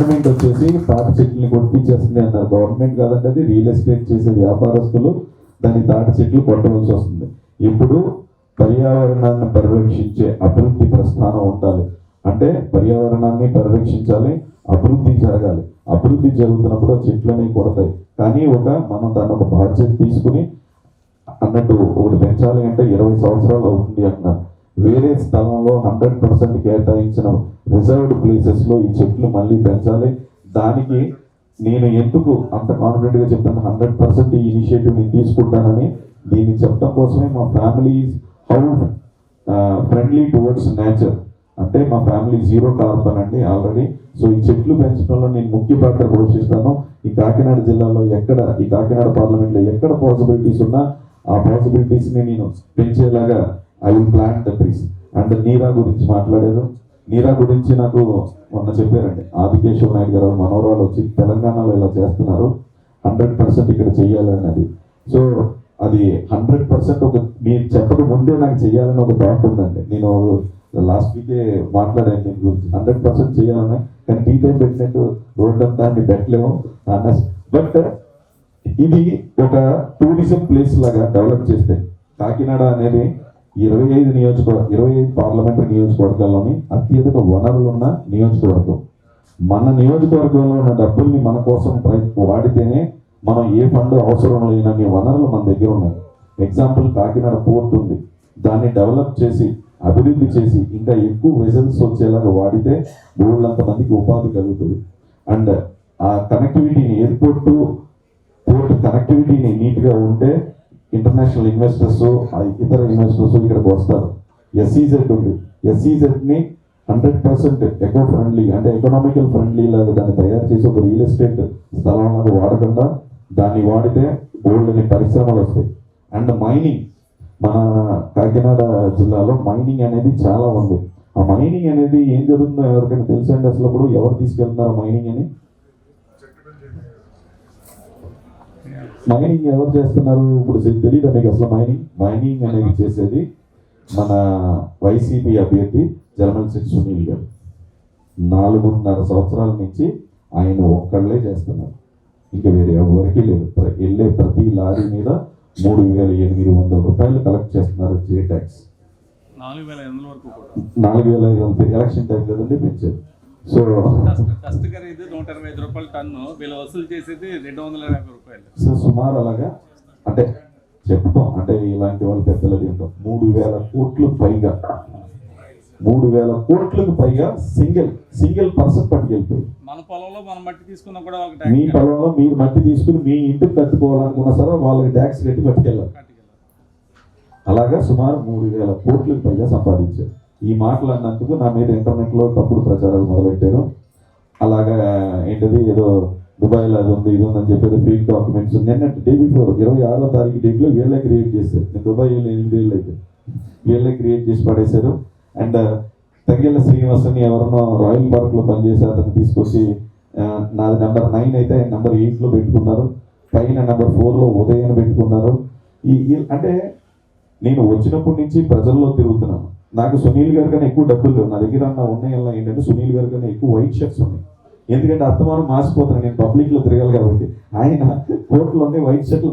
Government వచ్చేసి తాటి చెట్లని కొట్టించేస్తుంది అన్నారు. గవర్నమెంట్ కాదంటే అది రియల్ ఎస్టేట్ చేసే వ్యాపారస్తులు దాని తాటి చెట్లు కొట్టవలసి వస్తుంది. ఇప్పుడు పర్యావరణాన్ని పరిరక్షించే అభివృద్ధి ప్రస్థానం ఉండాలి. అంటే పర్యావరణాన్ని పరిరక్షించాలి అభివృద్ధి జరగాలి. అభివృద్ధి జరుగుతున్నప్పుడు చెట్లు చెట్లని కొడతాయి. కానీ ఒక మనం దాన్ని ఒక బాధ్యత తీసుకుని అన్నట్టు ఒకటి పెంచాలి అంటే ఇరవై సంవత్సరాలు అవుతుంది అంటున్నారు. వేరే స్థలంలో హండ్రెడ్ పర్సెంట్ కేటాయించిన రిజర్వ్డ్ ప్లేసెస్లో ఈ చెట్లు మళ్ళీ పెంచాలి. దానికి నేను ఎందుకు అంత కాన్ఫిడెంట్గా చెప్తాను? హండ్రెడ్ పర్సెంట్ ఈ ఇనిషియేటివ్ నేను తీసుకుంటానని దీన్ని చెప్పడం కోసమే మా family how friendly towards nature అంటే మా ఫ్యామిలీ జీరో కార్బన్ అండి ఆల్రెడీ సో ఈ చెట్లు పెంచడంలో నేను ముఖ్య పాత్ర పోషిస్తాను. ఈ కాకినాడ జిల్లాలో ఎక్కడ ఈ కాకినాడ పార్లమెంట్లో ఎక్కడ పాసిబిలిటీస్ ఉన్నా ఆ పాసిబిలిటీస్ని నేను పెంచేలాగా I will plant the trees and నీరా గురించి మాట్లాడారు. నీరా గురించి నాకు మొన్న చెప్పారండి. ఆదికేశ్వర నాయుడు గారు మనోరాలు వచ్చి తెలంగాణలో ఇలా చేస్తున్నారు. హండ్రెడ్ పర్సెంట్ ఇక్కడ చేయాలన్నది. సో అది హండ్రెడ్ పర్సెంట్ ఒక మీరు చెప్పక ముందే నాకు చెయ్యాలని ఒక థాట్ ఉందండి. నేను లాస్ట్ వీకే మాట్లాడాను దీని గురించి. హండ్రెడ్ పర్సెంట్ చేయాలని కానీ టీ టైం పెట్టినట్టు రోడ్ అంతా అన్ని పెట్టలేము. బట్ ఇది ఒక టూరిజం ప్లేస్ లాగా డెవలప్ చేస్తే కాకినాడ అనేది ఇరవై ఐదు నియోజకవర్గ ఇరవై ఐదు పార్లమెంటరీ నియోజకవర్గాల్లోని అత్యధిక వనరులు ఉన్న నియోజకవర్గం. మన నియోజకవర్గంలో ఉన్న డబ్బుల్ని మన కోసం వాడితేనే మనం ఏ ఫండ్ అవసరం లేనన్ని వనరులు మన దగ్గర ఉన్నాయి. ఎగ్జాంపుల్ కాకినాడ పోర్ట్ ఉంది. దాన్ని డెవలప్ చేసి అభివృద్ధి చేసి ఇంకా ఎక్కువ వెజల్స్ వచ్చేలాగా వాడితే ఊళ్ళంత మందికి ఉపాధి కలుగుతుంది. అండ్ ఆ కనెక్టివిటీని ఎయిర్పోర్ట్ పోర్ట్ కనెక్టివిటీని నీట్గా ఉంటే ఇంటర్నేషనల్ ఇన్వెస్టర్స్ ఇతర ఇన్వెస్టర్స్ ఇక్కడికి వస్తారు. ఎస్ఈజెడ్ ఉంది. ఎస్ఈజెడ్ని హండ్రెడ్ పర్సెంట్ ఎకో ఫ్రెండ్లీ అంటే ఎకనామికల్ ఫ్రెండ్లీ లాగా దాన్ని తయారు చేసి ఒక రియల్ ఎస్టేట్ స్థలంలాగా వాడకుండా దాన్ని వాడితే గోల్డ్ అనే పరిశ్రమలు వస్తాయి. అండ్ మైనింగ్ మన కాకినాడ జిల్లాలో మైనింగ్ అనేది చాలా ఉంది. ఆ మైనింగ్ అనేది ఏం జరుగుతుందో ఎవరికైనా తెలుసండి అసలు ఇప్పుడు ఎవరు తీసుకెళ్తున్నారు మైనింగ్ అని? మైనింగ్ ఎవరు చేస్తున్నారు? ఇప్పుడు తెలియదు మీకు అసలు మైనింగ్ మైనింగ్ అనేది చేసేది మన వైసీపీ అభ్యర్థి జర్మల్ సింగ్ సునీల్ గారు. నాలుగున్నర సంవత్సరాల నుంచి ఆయన ఒక్కళ్ళే చేస్తున్నారు. ఇంకా వేరే ఎవరికి లేదు. వెళ్ళే ప్రతి లారీ మీద మూడు వేల ఎనిమిది వందల రూపాయలు కలెక్ట్ చేస్తున్నారు జే ట్యాక్స్ నాలుగు వేల ఐదు వందలు ఎలక్షన్ టైం కదండి పెంచారు సో ఖరీదు నూట ఇరవై ఐదు రూపాయల టన్ను. వీళ్ళు వసూలు చేసేది రెండు వందల యాభై రూపాయలు. సో సుమారు అలాగా? అంటే చెప్తాం. అంటే ఇలాంటి వాళ్ళు పెద్దలు తింటాం. మూడు వేల కోట్లు పైగా. మూడు వేల కోట్లకు పైగా సింగిల్ సింగిల్ పర్సన్ పట్టుకెళ్ళిపోయి మన పొలంలో మనం మట్టి తీసుకున్నా కూడా ఒక మీ పొలంలో మీరు మట్టి తీసుకుని మీ ఇంటికి కట్టుకోవాలనుకున్నా సరే వాళ్ళకి ట్యాక్స్ కట్టి పట్టుకెళ్ళాలి. అలాగా సుమారు మూడు వేల కోట్లకు పైగా సంపాదించారు. ఈ మాటలు అన్నందుకు నా మీద ఇంటర్నెట్లో తప్పుడు ప్రచారాలు మొదలెట్టారు. అలాగా ఏంటిది ఏదో దుబాయ్లో అది ఉంది ఇది ఉందని చెప్పేది ఫేక్ డాక్యుమెంట్స్ నిన్న డే బిఫోర్ ఇరవై ఆరో తారీఖు డేట్లో వీళ్ళే క్రియేట్ చేశారు. నేను దుబాయ్ వెళ్ళి ఎనిమిది ఏళ్ళు అయితే వీళ్ళే క్రియేట్ చేసి పడేశారు. అండ్ తగిన శ్రీనివాసని ఎవరన్నా రాయల్ పార్క్లో పనిచేసి పనిచేసే అతను తీసుకొచ్చి నాది నెంబర్ నైన్ అయితే నెంబర్ ఎయిట్లో పెట్టుకున్నారు. పైన నెంబర్ ఫోర్లో ఉదయం పెట్టుకున్నారు. ఈ- అంటే నేను వచ్చినప్పటి నుంచి ప్రజల్లో తిరుగుతున్నాను. నాకు సునీల్ గారి కన్నా ఎక్కువ డబ్బులు లేవు. నా దగ్గర ఉన్న ఉన్నాయల్లా ఏంటంటే సునీల్ గారి కన్నా ఎక్కువ వైట్ షర్ట్స్ ఉన్నాయి. ఎందుకంటే అర్థమానం మాసిపోతున్నాను నేను పబ్లిక్లో తిరగాలి కాబట్టి. ఆయన కోర్టులో వైట్ షర్ట్లు